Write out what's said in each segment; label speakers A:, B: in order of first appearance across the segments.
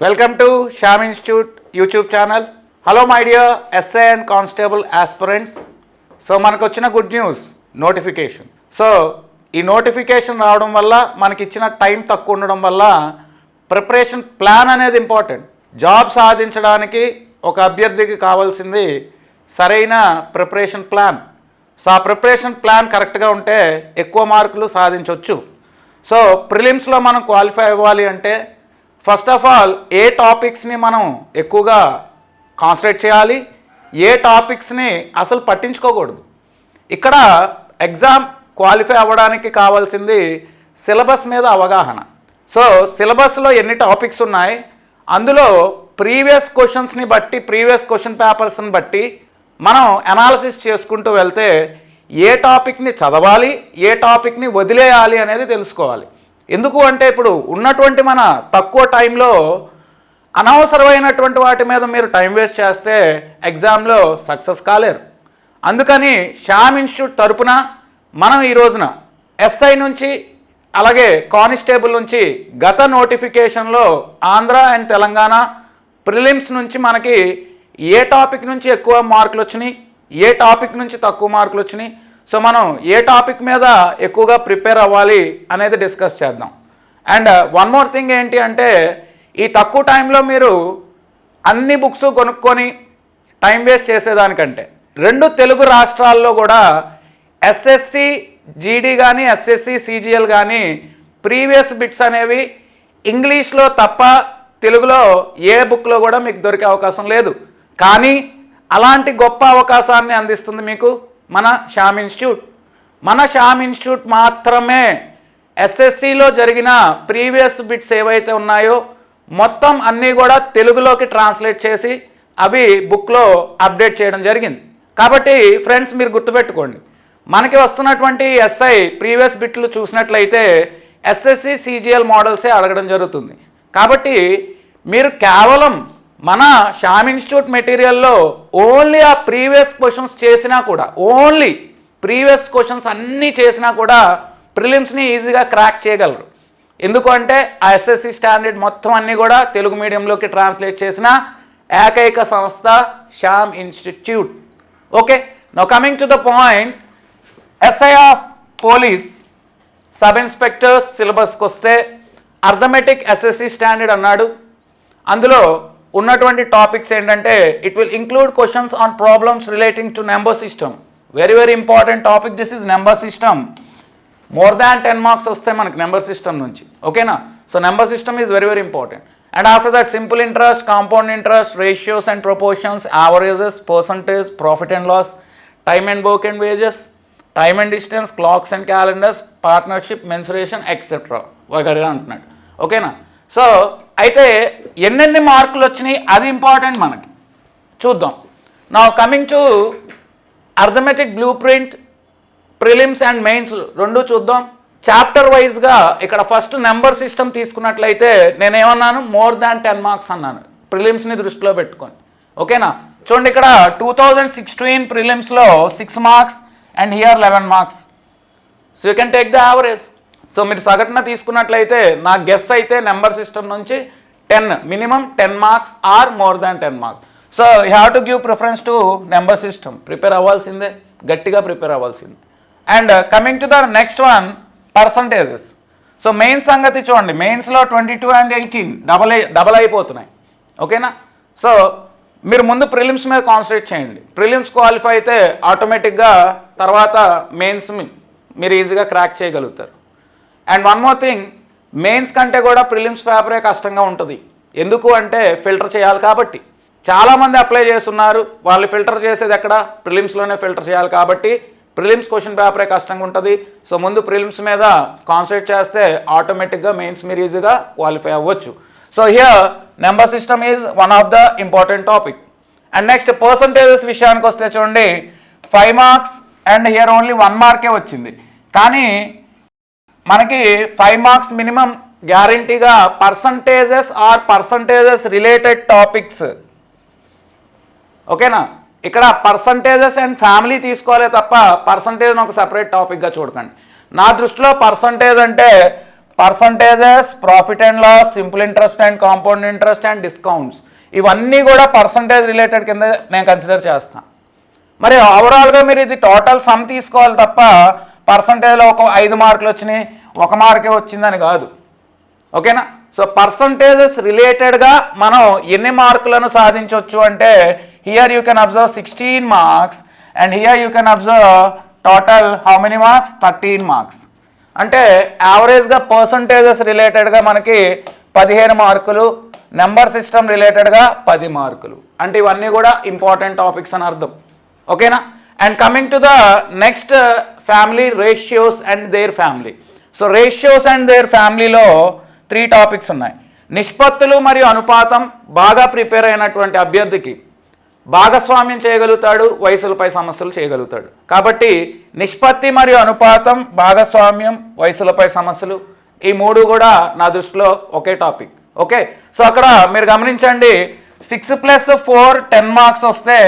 A: Welcome to Shyam institute YouTube channel hello my dear SI and constable aspirants so మనకు వచ్చిన good news notification so ఈ notification రావడం వల్ల మనకి ఇచ్చిన టైం తక్కువ ఉండడం వల్ల ప్రిపరేషన్ ప్లాన్ అనేది ఇంపార్టెంట్ జాబ్ సాధించడానికి ఒక అభ్యర్థికి కావాల్సింది సరైన ప్రిపరేషన్ ప్లాన్ సో ఆ ప్రిపరేషన్ ప్లాన్ కరెక్ట్గా ఉంటే ఎక్కువ మార్కులు సాధించవచ్చు సో ప్రిలిమ్స్లో మనం క్వాలిఫై అవ్వాలి అంటే ఫస్ట్ ఆఫ్ ఆల్ ఏ టాపిక్స్ని మనం ఎక్కువగా కాన్సన్ట్రేట్ చేయాలి? ఏ టాపిక్స్ని అసలు పట్టించుకోకూడదు. ఇక్కడ ఎగ్జామ్ క్వాలిఫై అవ్వడానికి కావాల్సింది సిలబస్ మీద అవగాహన. సో సిలబస్లో ఎన్ని టాపిక్స్ ఉన్నాయి? అందులో ప్రీవియస్ క్వశ్చన్స్ని బట్టి ప్రీవియస్ క్వశ్చన్ పేపర్స్ని బట్టి మనం అనాలసిస్ చేసుకుంటూ వెళ్తే ఏ టాపిక్ని చదవాలి ఏ టాపిక్ని వదిలేయాలి అనేది తెలుసుకోవాలి. ఎందుకు అంటే ఇప్పుడు ఉన్నటువంటి మన తక్కువ టైంలో అనవసరమైనటువంటి వాటి మీద మీరు టైం వేస్ట్ చేస్తే ఎగ్జామ్లో సక్సెస్ కాలేరు. అందుకని శ్యామ్ ఇన్స్టిట్యూట్ తరపున మనం ఈ రోజున ఎస్ఐ నుంచి అలాగే కానిస్టేబుల్ నుంచి గత నోటిఫికేషన్లో ఆంధ్ర అండ్ తెలంగాణ ప్రిలిమ్స్ నుంచి మనకి ఏ టాపిక్ నుంచి ఎక్కువ మార్కులు వచ్చినాయి ఏ టాపిక్ నుంచి తక్కువ మార్కులు వచ్చినాయి సో మనం ఏ టాపిక్ మీద ఎక్కువగా ప్రిపేర్ అవ్వాలి అనేది డిస్కస్ చేద్దాం. అండ్ వన్ మోర్ థింగ్ ఏంటి అంటే ఈ తక్కువ టైంలో మీరు అన్ని బుక్స్ కొనుక్కొని టైం వేస్ట్ చేసేదానికంటే రెండు తెలుగు రాష్ట్రాల్లో కూడా ఎస్ఎస్సి జీడీ కానీ ఎస్ఎస్సి సిజిఎల్ కానీ ప్రీవియస్ బిట్స్ అనేవి ఇంగ్లీష్లో తప్ప తెలుగులో ఏ బుక్లో కూడా మీకు దొరికే అవకాశం లేదు. కానీ అలాంటి గొప్ప అవకాశాన్ని అందిస్తుంది మీకు? మన శ్యామ్ ఇన్స్టిట్యూట్. మన శ్యామ్ ఇన్స్టిట్యూట్ మాత్రమే ఎస్ఎస్సిలో జరిగిన ప్రీవియస్ బిట్స్ ఏవైతే ఉన్నాయో మొత్తం అన్నీ కూడా తెలుగులోకి ట్రాన్స్లేట్ చేసి అవి బుక్లో అప్డేట్ చేయడం జరిగింది. కాబట్టి ఫ్రెండ్స్ మీరు గుర్తుపెట్టుకోండి. మనకి వస్తున్నటువంటి ఎస్ఐ ప్రీవియస్ బిట్లు చూసినట్లయితే ఎస్ఎస్సి సిజిఎల్ మోడల్సే అడగడం జరుగుతుంది. కాబట్టి మీరు కేవలం మన శ్యామ్ ఇన్స్టిట్యూట్ మెటీరియల్లో ఓన్లీ ఆ ప్రీవియస్ క్వశ్చన్స్ చేసినా కూడా ఓన్లీ ప్రీవియస్ క్వశ్చన్స్ అన్నీ చేసినా కూడా ప్రిలిమ్స్ని ఈజీగా క్రాక్ చేయగలరు. ఎందుకంటే ఆ ఎస్ఎస్సి స్టాండర్డ్ మొత్తం అన్నీ కూడా తెలుగు మీడియంలోకి ట్రాన్స్లేట్ చేసిన ఏకైక సంస్థ Shyam institute. Okay no coming to the point SI of police sub inspectors సిలబస్కి వస్తే అర్థమెటిక్ ఎస్ఎస్సి స్టాండర్డ్ అన్నాడు. అందులో ఉన్నటువంటి టాపిక్స్ ఏంటంటే it will include questions on problems relating to number system very very important topic this is number system more than ten marks వస్తాయి మనకి number system నుంచి. ఓకేనా so number system is very very important and after that simple interest compound interest ratios and proportions averages percentage profit and loss time and work and wages time and distance clocks and calendars partnership mensuration etcetera వగైరా అంటున్నాడు. ఓకేనా so అయితే ఎన్నెన్ని మార్కులు వచ్చినాయి? అది important మనకి. చూద్దాం. Now coming to arithmetic blue print prelims and mains రెండు చూద్దాం. చాప్టర్ వైజ్గా ఇక్కడ ఫస్ట్ నెంబర్ సిస్టమ్ తీసుకున్నట్లయితే నేనేమన్నాను? మోర్ దాన్ టెన్ మార్క్స్ అన్నాను. ప్రిలిమ్స్ని దృష్టిలో పెట్టుకొని. ఓకేనా? చూడండి ఇక్కడ two thousand sixteen ప్రిలిమ్స్లో six marks and here eleven marks so you can take the average so మీరు సగటున తీసుకున్నట్లయితే నా గెస్ అయితే నెంబర్ సిస్టమ్ నుంచి ten minimum ten marks or more than ten marks so you have to give preference to number system prepare అవ్వాల్సిందే గట్టిగా prepare అవ్వాల్సిందే. And coming to the next one percentages so main సంగతి చూడండి మెయిన్స్లో twenty two and eighteen double double అయిపోతున్నాయి. ఓకేనా so మీరు ముందు ప్రిలిమ్స్ మీద కాన్సన్ట్రేట్ చేయండి. ప్రిలిమ్స్ క్వాలిఫై అయితే ఆటోమేటిక్గా తర్వాత మెయిన్స్ మీరు ఈజీగా క్రాక్ చేయగలుగుతారు. And one more thing mains కంటే కూడా ప్రిలిమ్స్ పేపరే కష్టంగా ఉంటుంది. ఎందుకు అంటే ఫిల్టర్ చేయాలి కాబట్టి. చాలామంది అప్లై చేస్తున్నారు. వాళ్ళు ఫిల్టర్ చేసేది ఎక్కడ? ప్రిలిమ్స్లోనే ఫిల్టర్ చేయాలి కాబట్టి ప్రిలిమ్స్ క్వశ్చన్ పేపరే కష్టంగా ఉంటుంది. సో ముందు ప్రిలిమ్స్ మీద కాన్సన్ట్రేట్ చేస్తే ఆటోమేటిక్గా మెయిన్స్ మీరు ఈజీగా క్వాలిఫై అవ్వచ్చు. So here number system is one of the important topic and next percentages విషయానికి వస్తే చూడండి five marks and here only one మార్కే వచ్చింది. కానీ మనకి ఫైవ్ మార్క్స్ మినిమం గ్యారంటీగా percentages or percentages related topics ఓకేనా ఇక్కడ పర్సంటేజెస్ అండ్ ఫ్యామిలీ తీసుకోవాలి తప్ప పర్సంటేజ్ని ఒక సపరేట్ టాపిక్గా చూడకండి. నా దృష్టిలో పర్సంటేజ్ అంటే percentages profit and loss simple interest and compound interest and discounts ఇవన్నీ కూడా పర్సంటేజ్ రిలేటెడ్ కింద నేను కన్సిడర్ చేస్తాను మరి ఓవరాల్గా మీరు ఇది టోటల్ సమ్ తీసుకోవాలి తప్ప పర్సంటేజ్లో ఒక ఐదు మార్కులు వచ్చినాయి ఒక మార్కే వచ్చిందని కాదు. ఓకేనా? సో పర్సంటేజెస్ రిలేటెడ్గా మనం ఎన్ని మార్కులను సాధించవచ్చు అంటే here you can observe sixteen marks and here you can observe total how many marks thirteen marks అంటే యావరేజ్గా పర్సంటేజెస్ రిలేటెడ్గా మనకి పదిహేను మార్కులు నెంబర్ సిస్టమ్ రిలేటెడ్గా పది మార్కులు. అంటే ఇవన్నీ కూడా ఇంపార్టెంట్ టాపిక్స్ అని అర్థం. ఓకేనా? And coming to the next family ratios and their family so ratios and their ఫ్యామిలీలో త్రీ టాపిక్స్ ఉన్నాయి. నిష్పత్తులు మరియు అనుపాతం బాగా ప్రిపేర్ అయినటువంటి అభ్యర్థికి భాగస్వామ్యం చేయగలుగుతాడు వయసులపై సమస్యలు చేయగలుగుతాడు. కాబట్టి నిష్పత్తి మరియు అనుపాతం భాగస్వామ్యం వయసులపై సమస్యలు ఈ మూడు కూడా నా దృష్టిలో ఒకే టాపిక్ ఓకే సో అక్కడ మీరు గమనించండి six plus four ten marks వస్తే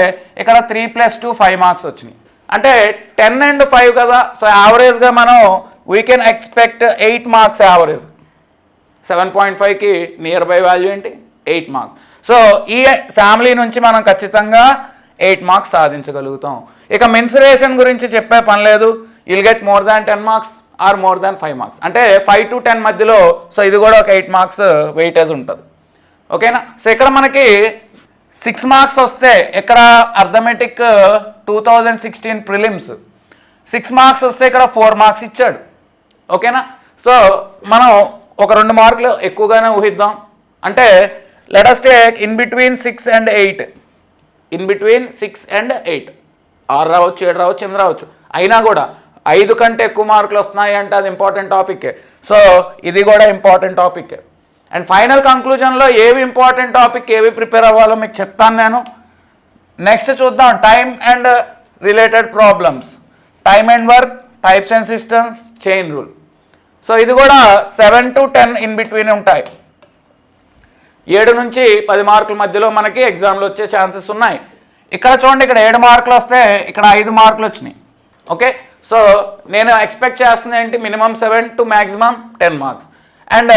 A: ఇక్కడ three plus two five marks వచ్చినాయి. అంటే టెన్ అండ్ ఫైవ్ కదా సో యావరేజ్గా మనం we can expect eight marks average. Seven point ఫైవ్కి నియర్ బై వాల్యూ ఏంటి? Eight marks. సో ఈ ఫ్యామిలీ నుంచి మనం ఖచ్చితంగా ఎయిట్ మార్క్స్ సాధించగలుగుతాం. ఇక మెన్సరేషన్ గురించి చెప్పే పని లేదు. Will get more than ten marks or more than five marks అంటే ఫైవ్ టు టెన్ మధ్యలో సో ఇది కూడా ఒక ఎయిట్ మార్క్స్ వెయిటేజ్ ఉంటుంది. ఓకేనా? సో ఇక్కడ మనకి సిక్స్ మార్క్స్ uh, వస్తే ఇక్కడ arithmetic two thousand sixteen prelims six marks వస్తే ఇక్కడ ఫోర్ మార్క్స్ ఇచ్చాడు. ఓకేనా? సో మనం ఒక రెండు మార్కులు ఎక్కువగానే ఊహిద్దాం. అంటే let's take in between six and eight in between six and eight ఆరు రావచ్చు ఏడు రావచ్చు ఎనిమిది రావచ్చు. అయినా కూడా ఐదు కంటే ఎక్కువ మార్కులు వస్తున్నాయి అంటే అది ఇంపార్టెంట్ టాపిక్ సో ఇది కూడా ఇంపార్టెంట్ టాపిక్ అండ్ ఫైనల్ కంక్లూజన్లో ఏవి ఇంపార్టెంట్ టాపిక్ ఏవి ప్రిపేర్ అవ్వాలో మీకు చెప్తాను నేను. నెక్స్ట్ చూద్దాం time and related problems time and work types and systems chain rule so ఇది కూడా seven to ten in between ఉంటాయి. ఏడు నుంచి పది మార్కుల మధ్యలో మనకి ఎగ్జామ్లు వచ్చే ఛాన్సెస్ ఉన్నాయి. ఇక్కడ చూడండి ఇక్కడ ఏడు మార్కులు వస్తే ఇక్కడ ఐదు మార్కులు వచ్చినాయి. ఓకే సో నేను ఎక్స్పెక్ట్ చేస్తుంది ఏంటి? Minimum seven to maximum ten marks and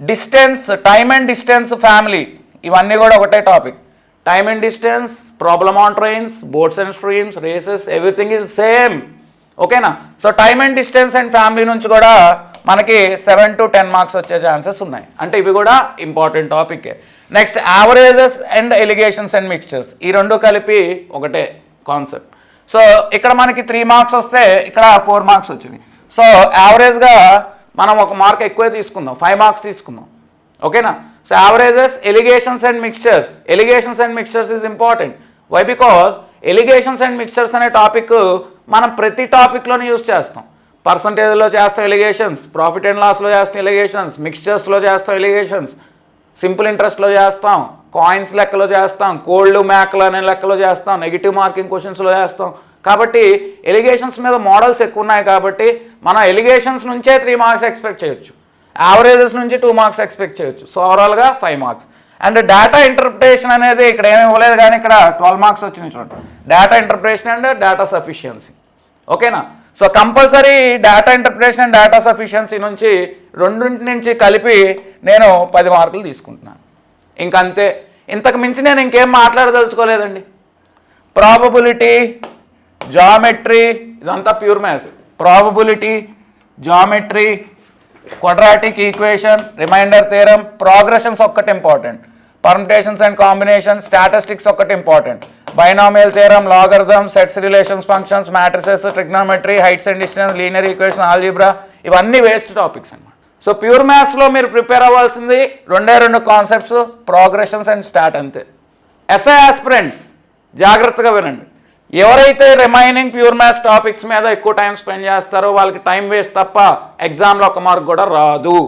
A: distance time and distance family ఇవన్నీ కూడా ఒకటే topic time and distance problem on trains boats and streams races everything is same ఓకేనా so time and distance and family నుంచి కూడా మనకి seven to ten marks వచ్చే chances ఉన్నాయి. అంటే ఇవి కూడా important topic next averages and alligations and mixtures ఈ రెండు కలిపి ఒకటే కాన్సెప్ట్ సో ఇక్కడ మనకి త్రీ మార్క్స్ వస్తే ఇక్కడ ఫోర్ మార్క్స్ వచ్చింది సో యావరేజ్గా మనం ఒక మార్క్ ఎక్కువే తీసుకుందాం. ఫైవ్ మార్క్స్ తీసుకుందాం. ఓకేనా? So averages alligations and mixtures alligations and mixtures is important why because alligations and mixtures అనే టాపిక్ మనం ప్రతి టాపిక్లోనే యూజ్ చేస్తాం. పర్సంటేజ్లో చేస్తాం ఎలిగేషన్స్ ప్రాఫిట్ అండ్ లాస్లో చేస్తాం ఎలిగేషన్స్ మిక్స్చర్స్లో చేస్తాం ఎలిగేషన్స్ సింపుల్ ఇంట్రెస్ట్లో చేస్తాం కాయిన్స్ లెక్కలో చేస్తాం కోల్డ్ మ్యాక్లు అనే లెక్కలో చేస్తాం నెగిటివ్ మార్కింగ్ క్వశ్చన్స్లో చేస్తాం. కాబట్టి ఎలిగేషన్స్ మీద మోడల్స్ ఎక్కువ ఉన్నాయి కాబట్టి మనం ఎలిగేషన్స్ నుంచే త్రీ మార్క్స్ ఎక్స్పెక్ట్ చేయొచ్చు. యావరేజెస్ నుంచి టూ మార్క్స్ ఎక్స్పెక్ట్ చేయొచ్చు. సో ఓవరాల్గా five marks and data interpretation అనేది ఇక్కడ ఏమి ఇవ్వలేదు కానీ ఇక్కడ ట్వెల్వ్ మార్క్స్ వచ్చినాయి చూడండి. Data interpretation and data sufficiency ఓకేనా so compulsory data interpretation and data sufficiency నుంచి రెండింటి నుంచి కలిపి నేను పది మార్కులు తీసుకుంటున్నాను. ఇంకంతే. ఇంతకు మించి నేను ఇంకేం మాట్లాడదలుచుకోలేదండి. ప్రాబబిలిటీ జామెట్రీ ఇదంతా pure maths probability geometry quadratic equation remainder theorem progressions ఒక్కటి important permutations and combination statistics ఒక్కటి important binomial theorem logarithm sets relations functions matrices trigonometry heights and distance linear equation algebra ఇవన్నీ waste topics అనమాట so pure మ్యాథ్స్లో మీరు prepare అవ్వాల్సింది రెండే రెండు concepts progressions and stat అంతే. ఎస్ఐ ఆస్పిరెంట్స్ జాగ్రత్తగా వినండి. ఎవరైతే రిమైనింగ్ ప్యూర్ మ్యాథ్స్ టాపిక్స్ మీద ఎక్కువ టైం స్పెండ్ చేస్తారో వాళ్ళకి టైం వేస్ట్ తప్ప ఎగ్జామ్లో ఒక మార్క్ కూడా రాదు.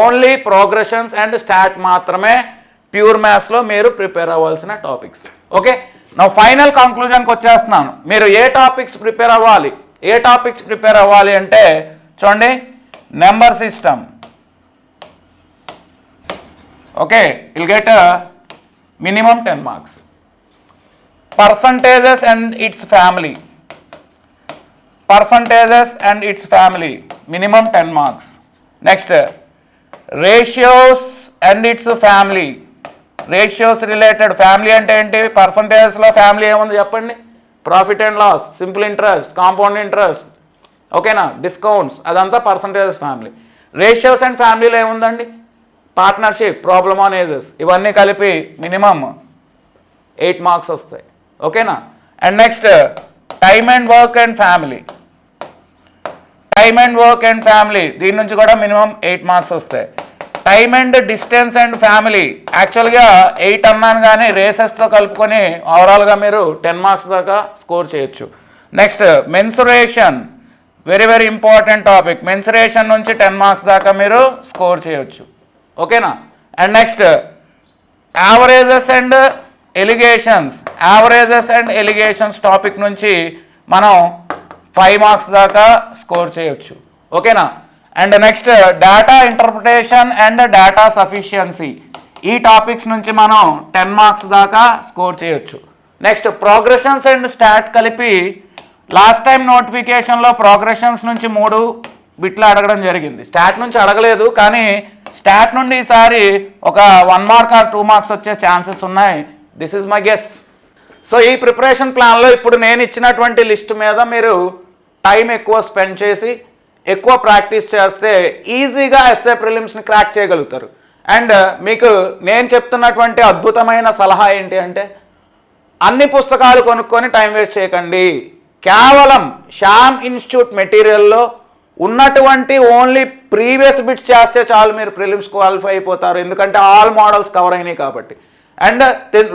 A: ఓన్లీ ప్రోగ్రెషన్స్ అండ్ స్టాట్ మాత్రమే ప్యూర్ మ్యాథ్స్లో మీరు ప్రిపేర్ అవ్వాల్సిన టాపిక్స్ ఓకే నా ఫైనల్ కంక్లూజన్కి వచ్చేస్తున్నాను. మీరు ఏ టాపిక్స్ ప్రిపేర్ అవ్వాలి? ఏ టాపిక్స్ ప్రిపేర్ అవ్వాలి అంటే చూడండి number system okay will get minimum ten marks percentages and its family percentages and its family minimum ten marks next ratios and its family ratios related family అంటే ఏంటి? పర్సంటేజెస్లో family ఏముంది చెప్పండి? Profit and loss simple interest compound interest ఓకేనా discounts అదంతా percentages family ratios and ఫ్యామిలీలో ఏముందండి? Partnership problem on ages ఇవన్నీ కలిపి మినిమమ్ ఎయిట్ మార్క్స్ వస్తాయి. ఓకేనా? And next time and work and family time and work and family దీని నుంచి కూడా మినిమం ఎయిట్ మార్క్స్ వస్తాయి. Time and distance and family యాక్చువల్గా ఎయిట్ అన్నాను కానీ రేసెస్తో కలుపుకొని ఓవరాల్గా మీరు టెన్ మార్క్స్ దాకా స్కోర్ చేయొచ్చు. Next mensuration very very important topic mensuration నుంచి టెన్ మార్క్స్ దాకా మీరు స్కోర్ చేయొచ్చు. ఓకేనా? And next averages and alligations averages and alligations topic నుంచి మనం ఫైవ్ మార్క్స్ దాకా స్కోర్ చేయొచ్చు. ఓకేనా? And next data interpretation and data sufficiency ఈ టాపిక్స్ నుంచి మనం టెన్ మార్క్స్ దాకా స్కోర్ చేయొచ్చు. నెక్స్ట్ ప్రోగ్రెషన్స్ అండ్ స్టాట్ కలిపి లాస్ట్ టైం నోటిఫికేషన్లో ప్రోగ్రెషన్స్ నుంచి మూడు బిట్లు అడగడం జరిగింది. స్టాట్ నుంచి అడగలేదు కానీ స్టాట్ నుండి ఈసారి ఒక one mark or two marks వచ్చే ఛాన్సెస్ ఉన్నాయి. This is my guess so ఈ ప్రిపరేషన్ ప్లాన్లో ఇప్పుడు నేను ఇచ్చినటువంటి లిస్ట్ మీద మీరు టైం ఎక్కువ స్పెండ్ చేసి ఎక్కువ ప్రాక్టీస్ చేస్తే ఈజీగా ఎస్ఏ ప్రిలిమ్స్ని క్రాక్ చేయగలుగుతారు. అండ్ uh, మీకు నేను చెప్తున్నటువంటి అద్భుతమైన సలహా ఏంటి అంటే అన్ని పుస్తకాలు కొనుక్కొని టైం వేస్ట్ చేయకండి. కేవలం శ్యామ్ ఇన్స్టిట్యూట్ మెటీరియల్లో ఉన్నటువంటి ఓన్లీ ప్రీవియస్ బిట్స్ చేస్తే చాలు మీరు ప్రిలిమ్స్ క్వాలిఫై అయిపోతారు. ఎందుకంటే ఆల్ మోడల్స్ కవర్ అయినాయి కాబట్టి. అండ్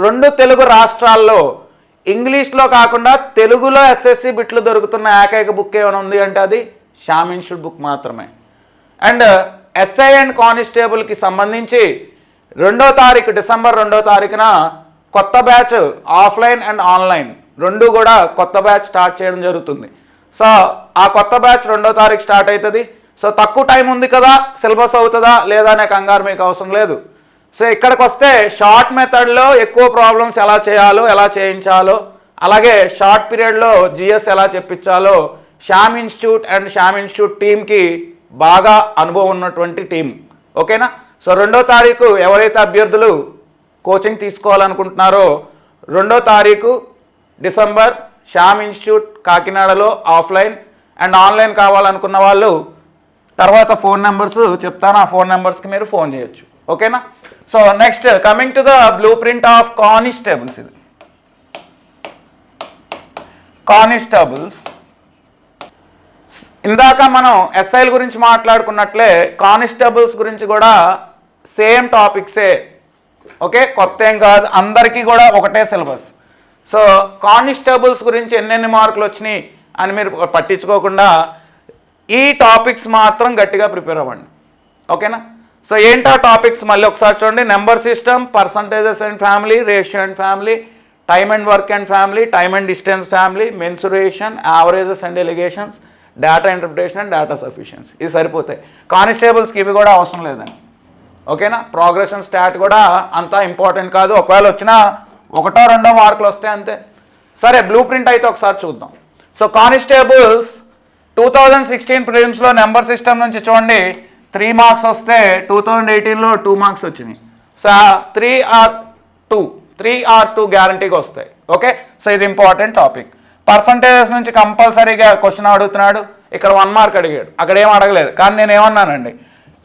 A: రెండు తెలుగు రాష్ట్రాల్లో ఇంగ్లీష్లో కాకుండా తెలుగులో ఎస్ఎస్సి బిట్లు దొరుకుతున్న ఏకైక బుక్ ఏమైనా ఉంది అంటే అది షామిన్షుడ్ బుక్ మాత్రమే. అండ్ ఎస్ఐ అండ్ కానిస్టేబుల్కి సంబంధించి రెండో తారీఖు డిసెంబర్ రెండో తారీఖున కొత్త బ్యాచ్ ఆఫ్లైన్ అండ్ ఆన్లైన్ రెండు కూడా కొత్త బ్యాచ్ స్టార్ట్ చేయడం జరుగుతుంది. సో ఆ కొత్త బ్యాచ్ రెండో తారీఖు స్టార్ట్ అవుతుంది. సో తక్కువ టైం ఉంది కదా సిలబస్ అవుతుందా లేదా అనే కంగారు మీకు అవసరం లేదు. సో ఇక్కడికి వస్తే షార్ట్ మెథడ్లో ఎక్కువ ప్రాబ్లమ్స్ ఎలా చేయాలో ఎలా చేయించాలో అలాగే షార్ట్ పీరియడ్లో జిఎస్ ఎలా చెప్పించాలో Shyam institute and Shyam institute టీమ్కి బాగా అనుభవం ఉన్నటువంటి టీం ఓకేనా? సో రెండో తారీఖు ఎవరైతే అభ్యర్థులు కోచింగ్ తీసుకోవాలనుకుంటున్నారో రెండో తారీఖు డిసెంబర్ శ్యామ్ ఇన్స్టిట్యూట్ కాకినాడలో ఆఫ్లైన్ అండ్ ఆన్లైన్ కావాలనుకున్న వాళ్ళు తర్వాత ఫోన్ నెంబర్స్ చెప్తాను. ఆ ఫోన్ నెంబర్స్కి మీరు ఫోన్ చేయొచ్చు. ఓకేనా? So next coming to the blueprint of constables ఇది. కానిస్టేబుల్స్ ఇందాక మనం ఎస్ఐల గురించి మాట్లాడుకున్నట్లే కానిస్టేబుల్స్ గురించి కూడా సేమ్ టాపిక్సే ఓకే? కొత్త ఏం కాదు. అందరికీ కూడా ఒకటే సిలబస్ సో కానిస్టేబుల్స్ గురించి ఎన్నెన్ని మార్కులు వచ్చినాయి అని మీరు పట్టించుకోకుండా ఈ టాపిక్స్ మాత్రం గట్టిగా ప్రిపేర్ అవ్వండి. ఓకేనా? సో ఏంటా టాపిక్స్ మళ్ళీ ఒకసారి చూడండి. Number system percentages and family ratio and family time and work and family time and distance family mensuration averages and alligations data interpretation and data sufficiency ఇది సరిపోతాయి. కానిస్టేబుల్స్కి ఇవి కూడా అవసరం లేదండి. ఓకేనా? ప్రోగ్రెషన్ స్టాట్ కూడా అంత ఇంపార్టెంట్ కాదు. ఒకవేళ వచ్చినా ఒకటో రెండో మార్కులు వస్తాయి అంతే. సరే బ్లూ ప్రింట్ అయితే ఒకసారి చూద్దాం. So constables two thousand sixteen ప్రిలిమ్స్లో number system నుంచి చూడండి. త్రీ మార్క్స్ వస్తే టూ థౌజండ్ ఎయిటీన్లో టూ మార్క్స్ వచ్చినాయి. So three or two three or two గ్యారంటీగా వస్తాయి. ఓకే? సో ఇది ఇంపార్టెంట్ టాపిక్. పర్సంటేజెస్ నుంచి కంపల్సరీగా క్వశ్చన్ అడుగుతున్నాడు. ఇక్కడ వన్ మార్క్ అడిగాడు. అక్కడ ఏం అడగలేదు. కానీ నేను ఏమన్నానండి?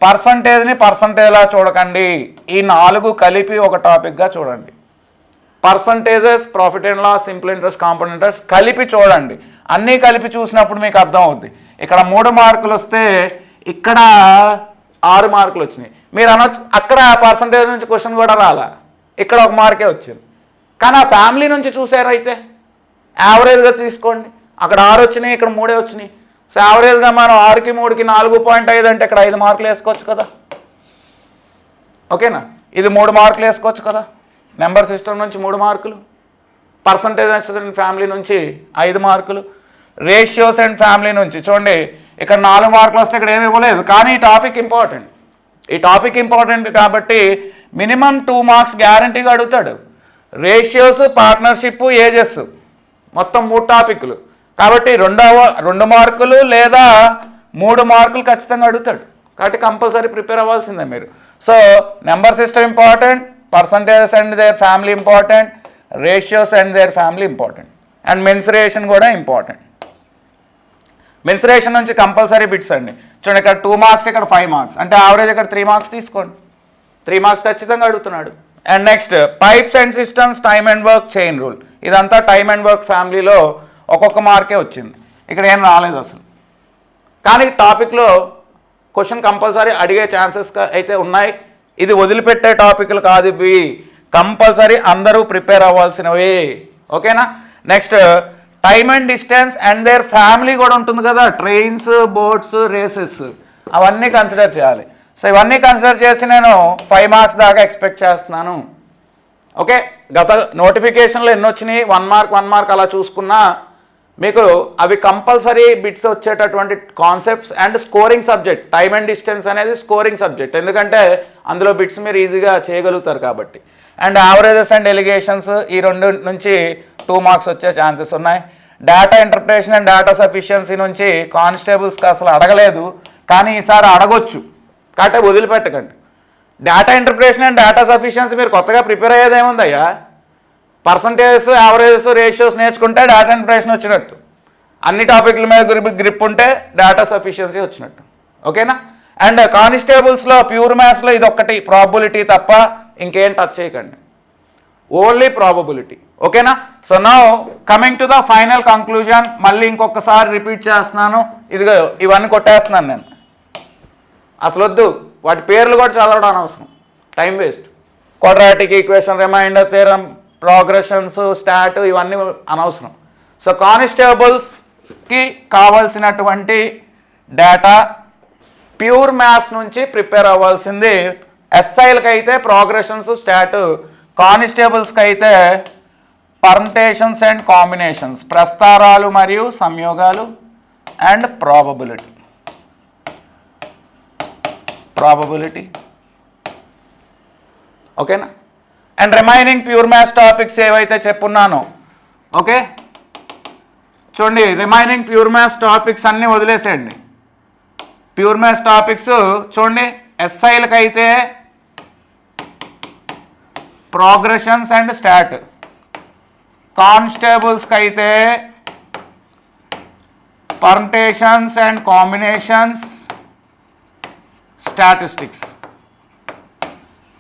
A: పర్సంటేజ్ని పర్సంటేజ్లా చూడకండి. ఈ నాలుగు కలిపి ఒక టాపిక్గా చూడండి. Percentages profit and loss simple interest compound interest కలిపి చూడండి. అన్నీ కలిపి చూసినప్పుడు మీకు అర్థం అవుద్ది ఇక్కడ మూడు మార్కులు వస్తే ఇక్కడ ఆరు మార్కులు వచ్చినాయి. మీరు అనొచ్చు అక్కడ పర్సంటేజ్ నుంచి క్వశ్చన్ కూడా రాలా. ఇక్కడ ఒక మార్కే వచ్చింది. కానీ ఆ ఫ్యామిలీ నుంచి చూసారైతే యావరేజ్గా తీసుకోండి. అక్కడ ఆరు వచ్చినాయి ఇక్కడ మూడే వచ్చినాయి. సో యావరేజ్గా మనం ఆరుకి మూడుకి నాలుగు పాయింట్ ఐదు అంటే ఇక్కడ ఐదు మార్కులు వేసుకోవచ్చు కదా? ఓకేనా? ఇది మూడు మార్కులు వేసుకోవచ్చు కదా? నెంబర్ సిస్టమ్ నుంచి మూడు మార్కులు. పర్సంటేజ్ అండ్ ఫ్యామిలీ నుంచి ఐదు మార్కులు. రేషియోస్ అండ్ ఫ్యామిలీ నుంచి. చూడండి ఇక్కడ నాలుగు మార్కులు వస్తే ఇక్కడ ఏమి ఇవ్వలేదు. కానీ ఈ టాపిక్ ఇంపార్టెంట్. ఈ టాపిక్ ఇంపార్టెంట్ కాబట్టి మినిమం టూ మార్క్స్ గ్యారంటీగా అడుగుతాడు. రేషియోస్ పార్ట్నర్షిప్ ఏజెస్ మొత్తం మూడు టాపిక్లు. కాబట్టి రెండవ రెండు మార్కులు లేదా మూడు మార్కులు ఖచ్చితంగా అడుగుతాడు. కాబట్టి కంపల్సరీ ప్రిపేర్ అవ్వాల్సిందే మీరు. So number system important percentages and their family important ratios and their family important. And mensuration కూడా ఇంపార్టెంట్. మెన్సరేషన్ నుంచి కంపల్సరీ బిట్స్ అండి. చూడండి ఇక్కడ టూ మార్క్స్ ఇక్కడ ఫైవ్ మార్క్స్ అంటే యావరేజ్ ఇక్కడ త్రీ మార్క్స్ తీసుకోండి. త్రీ మార్క్స్ ఖచ్చితంగా అడుగుతున్నాడు. And next pipes and cisterns time and work chain rule ఇదంతా టైమ్ అండ్ వర్క్ ఫ్యామిలీలో ఒక్కొక్క మార్కే వచ్చింది. ఇక్కడ ఏం రాలేదు అసలు. కానీ టాపిక్లో క్వశ్చన్ కంపల్సరీ అడిగే ఛాన్సెస్ అయితే ఉన్నాయి. ఇది వదిలిపెట్టే టాపిక్లు కాదు ఇవి. కంపల్సరీ అందరూ ప్రిపేర్ అవ్వాల్సినవి. ఓకేనా next time and distance and their family కూడా ఉంటుంది కదా. ట్రైన్స్ బోట్స్ రేసెస్ అవన్నీ కన్సిడర్ చేయాలి. సో ఇవన్నీ కన్సిడర్ చేసి నేను ఫైవ్ మార్క్స్ దాకా ఎక్స్పెక్ట్ చేస్తున్నాను. ఓకే గత నోటిఫికేషన్లు ఎన్ని వచ్చినాయి? వన్ మార్క్ వన్ మార్క్ అలా చూసుకున్నా మీకు అవి కంపల్సరీ బిట్స్ వచ్చేటటువంటి concepts and scoring subject time and distance అనేది స్కోరింగ్ సబ్జెక్ట్ ఎందుకంటే అందులో బిట్స్ మీరు ఈజీగా చేయగలుగుతారు కాబట్టి. అండ్ యావరేజెస్ అండ్ ఎలిగేషన్స్ ఈ రెండు నుంచి టూ మార్క్స్ వచ్చే ఛాన్సెస్ ఉన్నాయి. Data interpretation and data sufficiency నుంచి కానిస్టేబుల్స్కి అసలు అడగలేదు కానీ ఈసారి అడగొచ్చు. కాబట్టి వదిలిపెట్టకండి. Data interpretation and data sufficiency మీరు కొత్తగా ప్రిపేర్ అయ్యేది ఏముందయ్యా? పర్సంటేజెస్ యావరేజెస్ రేషియోస్ నేర్చుకుంటే డేటా ఇంటర్ప్రిటేషన్ వచ్చినట్టు. అన్ని టాపిక్ల మీద గ్రిప్ గ్రిప్ ఉంటే డేటా సఫిషియన్సీ వచ్చినట్టు. ఓకేనా? అండ్ కానిస్టేబుల్స్లో ప్యూర్ మ్యాథ్స్లో ఇది ఒక్కటి ప్రాబిలిటీ తప్ప ఇంకేం టచ్ చేయకండి. Only probability. ఓకేనా? సో నా coming to the final conclusion మళ్ళీ ఇంకొకసారి రిపీట్ చేస్తున్నాను. ఇదిగో ఇవన్నీ కొట్టేస్తున్నాను నేను. అసలు వద్దు. వాటి పేర్లు కూడా చదవడం అనవసరం. Time waste quadratic equation remainder theorem progressions stat ఇవన్నీ అనవసరం. సో కానిస్టేబుల్స్కి కావాల్సినటువంటి డేటా ప్యూర్ మ్యాథ్స్ నుంచి ప్రిపేర్ అవ్వాల్సింది ఎస్ఐలకి అయితే ప్రోగ్రెషన్స్ స్టాట్ కానిస్టేబుల్స్కి అయితే పర్మిటేషన్స్ అండ్ కాంబినేషన్స్ ప్రస్తారాలు మరియు సంయోగాలు అండ్ ప్రాబబిలిటీ ప్రాబబిలిటీ ఓకేనా and remaining pure maths topics ఏవైతే చెప్పున్నానో ఓకే చూడండి రిమైనింగ్ ప్యూర్ మ్యాథ్స్ టాపిక్స్ అన్నీ వదిలేసేయండి. ప్యూర్ మ్యాథ్స్ టాపిక్స్ చూడండి ఎస్ఐలకైతే అయితే ప్రోగ్రెషన్స్ అండ్ స్టాట్ కానిస్టేబుల్స్కి అయితే పర్మిటేషన్స్ అండ్ కాంబినేషన్స్ స్టాటిస్టిక్స్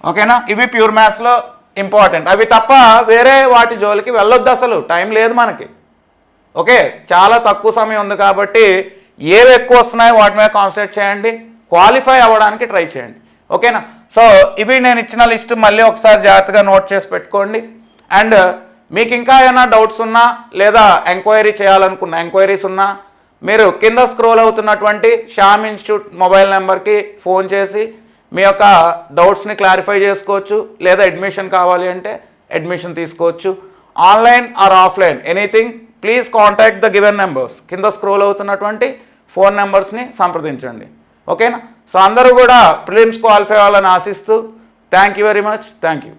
A: ఓకేనా ఇవి ప్యూర్ మ్యాథ్స్లో ఇంపార్టెంట్ అవి తప్ప వేరే వాటి జోలికి వెళ్ళొద్దు అసలు. టైం లేదు మనకి. ఓకే చాలా తక్కువ సమయం ఉంది కాబట్టి ఏవి ఎక్కువ వస్తున్నాయో వాటి మీద కాన్సన్ట్రేట్ చేయండి. క్వాలిఫై అవ్వడానికి ట్రై చేయండి. ఓకేనా? సో ఇవి నేను ఇచ్చిన లిస్ట్ మళ్ళీ ఒకసారి జాగ్రత్తగా నోట్ చేసి పెట్టుకోండి. అండ్ మీకు ఇంకా ఏమైనా డౌట్స్ ఉన్నా లేదా ఎంక్వైరీ చేయాలనుకున్న ఎంక్వైరీస్ ఉన్నా మీరు కింద స్క్రోల్ అవుతున్నటువంటి శ్యామ్ ఇన్స్టిట్యూట్ మొబైల్ నెంబర్కి ఫోన్ చేసి మీ యొక్క డౌట్స్ని క్లారిఫై చేసుకోవచ్చు లేదా అడ్మిషన్ కావాలి అంటే అడ్మిషన్ తీసుకోవచ్చు. Online or offline anything please contact the given numbers. కింద స్క్రోల్ అవుతున్నటువంటి ఫోన్ నెంబర్స్ని సంప్రదించండి. ఓకేనా? సో అందరూ కూడా ప్రిలిమ్స్ క్వాలిఫై అవ్వాలని ఆశిస్తూ thank you very much thank you